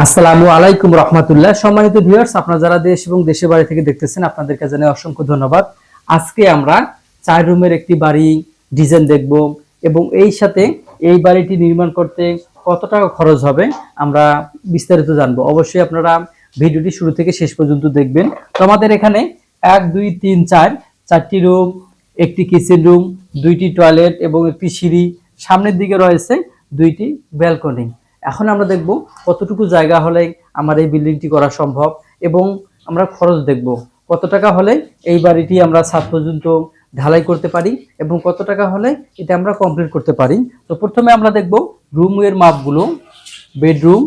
আসসালামু আলাইকুম রহমতুল্লাহ। সম্মানিত ভিউয়ার্স আপনারা যারা দেশ এবং দেশের বাড়ি থেকে দেখতেছেন, আপনাদেরকে জানাই অসংখ্য ধন্যবাদ। আজকে আমরা চার রুমের একটি বাড়ি ডিজাইন দেখব এবং এই সাথে এই বাড়িটি নির্মাণ করতে কত টাকা খরচ হবে আমরা বিস্তারিত জানব। অবশ্যই আপনারা ভিডিওটি শুরু থেকে শেষ পর্যন্ত দেখবেন। তো আমাদের এখানে এক, দুই, তিন, চার, চারটি রুম, একটি কিচেন রুম দুইটি টয়লেট এবং একটি সিঁড়ি। সামনের দিকে রয়েছে দুইটি ব্যালকনি এখন আমরা দেখব কতটুকু জায়গা হলে আমার এই বিল্ডিংটি করা সম্ভব এবং আমরা খরচ দেখব। কত টাকা হলে এই বাড়িটি আমরা ছাদ পর্যন্ত ঢালাই করতে পারি এবং কত টাকা হলে এটা আমরা কমপ্লিট করতে পারি। তো প্রথমে আমরা দেখব রুমের মাপগুলো। বেডরুম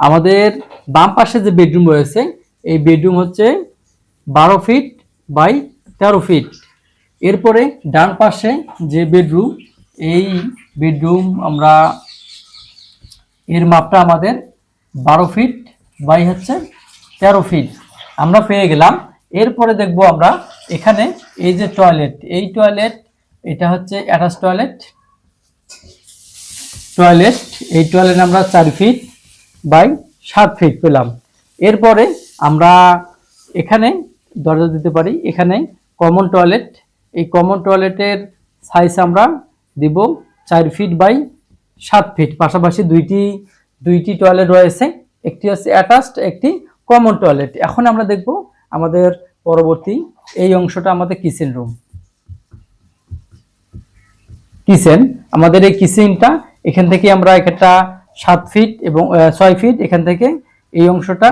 আমাদের বাম পাশে যে বেডরুম রয়েছে, এই বেডরুম হচ্ছে বারো ফিট বাই তেরো ফিট এরপরে ডান পাশে যে বেডরুম এই বেডরুম আমরা এর মাপটা আমাদের বারো ফিট বাই হচ্ছে তেরো ফিট আমরা পেয়ে গেলাম। এরপরে দেখব আমরা এখানে এই যে টয়লেট এই টয়লেট এটা হচ্ছে অ্যাটাচ টয়লেট টয়লেট এই টয়লেট আমরা চার ফিট বাই সাত ফিট পেলাম। এরপরে আমরা এখানে দরজা দিতে পারি। এখানে কমন টয়লেট এই কমন টয়লেটের সাইজ আমরা দিব চার ফিট বাই সাত ফিট পাশাপাশি দুইটি দুইটি টয়লেট রয়েছে। একটি হচ্ছে অ্যাটাচড একটি কমন টয়লেট এখন আমরা দেখব আমাদের পরবর্তী এই অংশটা আমাদের কিচেন রুম কিচেন আমাদের এই কিচেনটা এখান থেকে আমরা একটা সাত ফিট এবং ছয় ফিট এখান থেকে এই অংশটা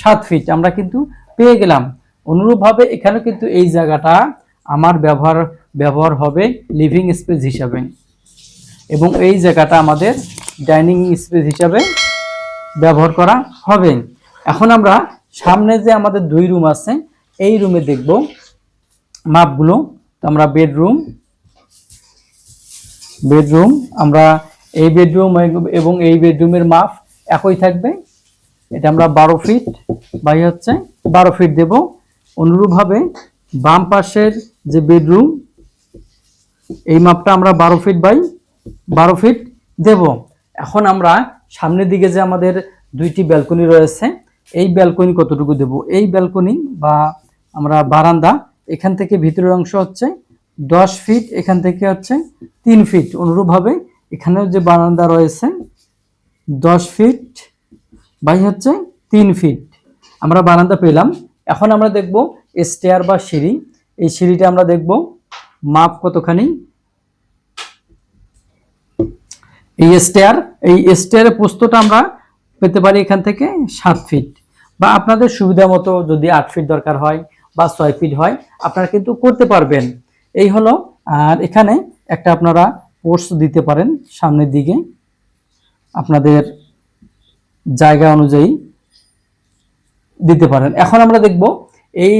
সাত ফিট আমরা কিন্তু পেয়ে গেলাম। অনুরূপভাবে এখানে কিন্তু এই জায়গাটা আমার ব্যবহার ব্যবহার হবে লিভিং স্পেস হিসাবে। এবং এই জায়গাটা আমাদের ডাইনিং স্পেস হিসাবে ব্যবহার করা হবে। এখন আমরা সামনে যে আমাদের দুই রুম আছে, এই রুমে দেখব মাপগুলো। তো আমরা বেডরুম বেডরুম, আমরা এই বেডরুম এবং এই বেডরুমের মাপ একই থাকবে। এটা আমরা বারো ফিট বাই হচ্ছে বারো ফিট দেব। অনুরূপভাবে বাম পাশের যে বেডরুম, এই মাপটা আমরা বারো ফিট বাই বারো ফিট দেব। এখন আমরা সামনের দিকে যে আমাদের দুইটি ব্যালকনি রয়েছে, এই ব্যালকনি কতটুকু দেব? এই ব্যালকনি বা আমরা বারান্দা, এখান থেকে ভিতরের অংশ হচ্ছে দশ ফিট এখান থেকে হচ্ছে তিন ফিট অনুরূপভাবে এখানেও যে বারান্দা রয়েছে, দশ ফিট বাই হচ্ছে তিন ফিট আমরা বারান্দা পেলাম। এখন আমরা দেখব স্টেয়ার বা সিঁড়ি। এই সিঁড়িটা আমরা দেখব মাপ কতখানি? এই স্টেয়ার এই স্টেয়ারের পোস্তটা আমরা পেতে পারি এখান থেকে সাত ফিট বা আপনাদের সুবিধা মতো যদি আট ফিট দরকার হয় বা ছয় ফিট হয়, আপনারা কিন্তু করতে পারবেন। এই হলো, আর এখানে একটা আপনারা পোস্ট দিতে পারেন সামনের দিকে। আপনাদের জায়গা অনুযায়ী দিতে পারেন। এখন আমরা দেখব এই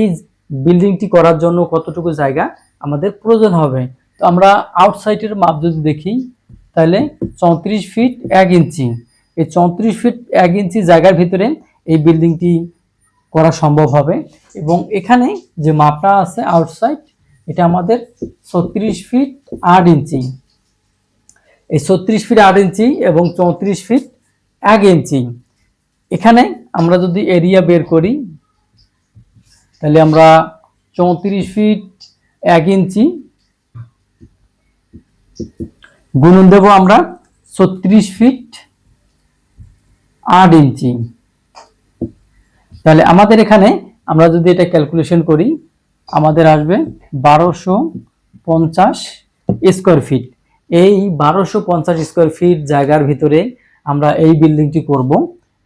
বিল্ডিংটি করার জন্য কতটুকু জায়গা আমাদের প্রয়োজন হবে। তো আমরা আউটসাইডের মাপ যদি দেখি তাহলে চৌত্রিশ ফিট এক ইঞ্চি এই চৌত্রিশ ফিট এক ইঞ্চি জায়গার ভিতরে এই বিল্ডিংটি করা সম্ভব হবে। এবং এখানে যে মাপটা আছে আউটসাইড এটা আমাদের ছত্রিশ ফিট আট ইঞ্চি এই ছত্রিশ ফিট আট ইঞ্চি এবং চৌত্রিশ ফিট এক ইঞ্চি এখানে আমরা যদি এরিয়া বের করি, তাহলে আমরা চৌত্রিশ ফিট এক ইঞ্চি গুণন দেব আমরা ছত্রিশ ফিট আট ইঞ্চি। তাহলে আমাদের এখানে আমরা যদি এটা ক্যালকুলেশন করি, আমাদের আসবে বারোশো পঞ্চাশ স্কোয়ার ফিট এই বারোশো পঞ্চাশ স্কোয়ার ফিট জায়গার ভিতরে আমরা এই বিল্ডিংটি করব।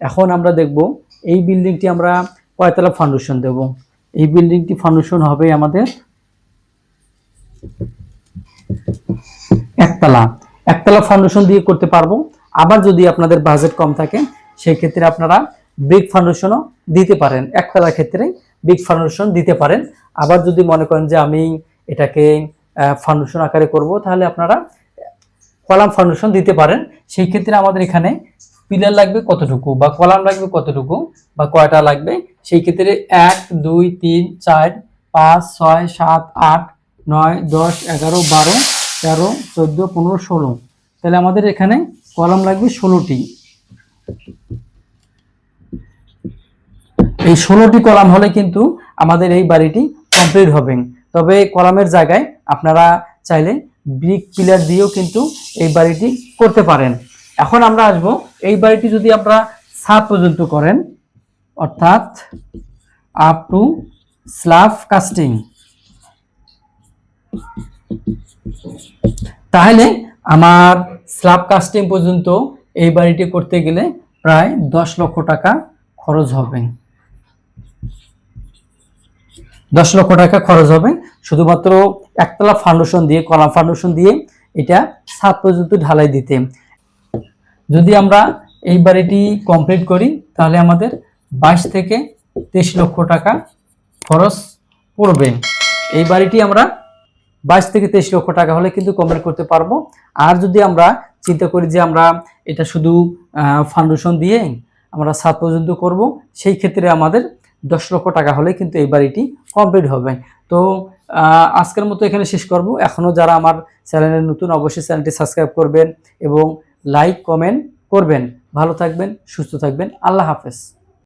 এখন আমরা দেখব এই বিল্ডিংটি আমরা কয়তলা ফাউন্ডেশন দেব। এই বিল্ডিংটি ফাউন্ডেশন হবে আমাদের একতলা। একতলা ফাউন্ডেশন দিয়ে করতে পারব। আবার যদি আপনাদের বাজেট কম থাকে সেই ক্ষেত্রে আপনারা ব্রিক ফাউন্ডেশনও দিতে পারেন। একতলার ক্ষেত্রে ব্রিক ফাউন্ডেশন দিতে পারেন। আবার যদি মনে করেন যে আমি এটাকে ফাউন্ডেশন আকারে করব, তাহলে আপনারা কলাম ফাউন্ডেশন দিতে পারেন। সেই ক্ষেত্রে আমাদের এখানে পিলার লাগবে কতটুকু বা কলাম লাগবে কতটুকু বা কয়টা লাগবে? সেই ক্ষেত্রে এক, দুই, তিন, চার, পাঁচ, ছয়, সাত, আট, নয়, দশ, এগারো, বারো তেরো, চোদ্দ, পনেরো, ষোলো। তাহলে আমাদের এখানে কলাম লাগবে ষোলোটি। এই ষোলোটি কলাম হলে কিন্তু আমাদের এই বাড়িটি কমপ্লিট হবে। তবে কলামের জায়গায় আপনারা চাইলে ব্রিক পিলার দিয়েও কিন্তু এই বাড়িটি করতে পারেন। এখন আমরা আসব, এই বাড়িটি যদি আপনারা ছাদ পর্যন্ত করেন, অর্থাৎ আপ টু স্লাফ কাস্টিং তাহলে আমার স্ল্যাব কাস্টিং পর্যন্ত এই বাড়িটি করতে গেলে প্রায় দশ লক্ষ টাকা খরচ হবে। দশ লক্ষ টাকা খরচ হবে। শুধুমাত্র একতলা ফাউন্ডেশন দিয়ে, কলাম ফাউন্ডেশন দিয়ে এটা সাত পর্যন্ত ঢালাই দিতে। যদি আমরা এই বাড়িটি কমপ্লিট করি, তাহলে আমাদের বাইশ থেকে তেইশ লক্ষ টাকা খরচ পড়বে। এই বাড়িটি আমরা বাইশ থেকে তেইশ লক্ষ টাকা হলে কিন্তু কমপ্লিট করতে পারব। আর যদি আমরা চিন্তা করি যে আমরা এটা শুধু ফাউন্ডেশন দিয়ে আমরা সাত পর্যন্ত করব, সেই ক্ষেত্রে আমাদের দশ লক্ষ টাকা হলে কিন্তু এই বাড়িটি কমপ্লিট হবে। তো আজকের মতো এখানে শেষ করব। এখনও যারা আমার চ্যানেলে নতুন, অবশ্যই চ্যানেলটি সাবস্ক্রাইব করবেন এবং লাইক কমেন্ট করবেন। ভালো থাকবেন, সুস্থ থাকবেন। আল্লাহ হাফেজ।